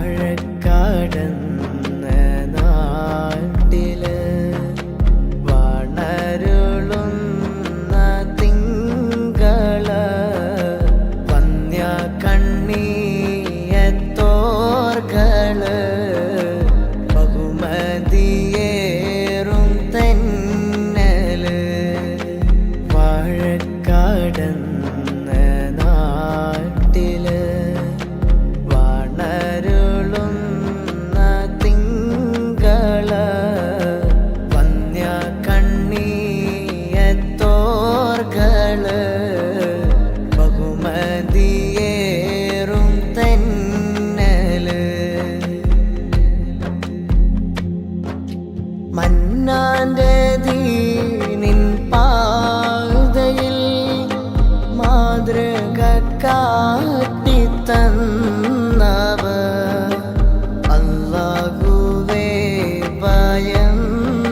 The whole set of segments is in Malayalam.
വാഴക്കാടെന്ന നാട്ടിൽ വളരുളുന്ന തിങ്കള വന്യ കണ്ണീർ മന്നാന്റെ ദീനിൻ പാതയിൽ മാതൃക കാട്ടിത്തന്നവ അല്ലാഹുവേ ഭയന്നവാ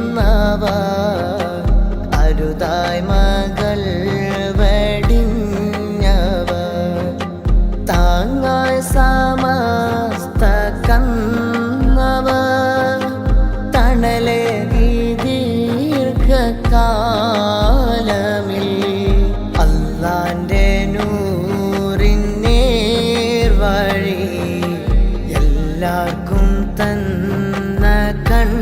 தன்ன கண்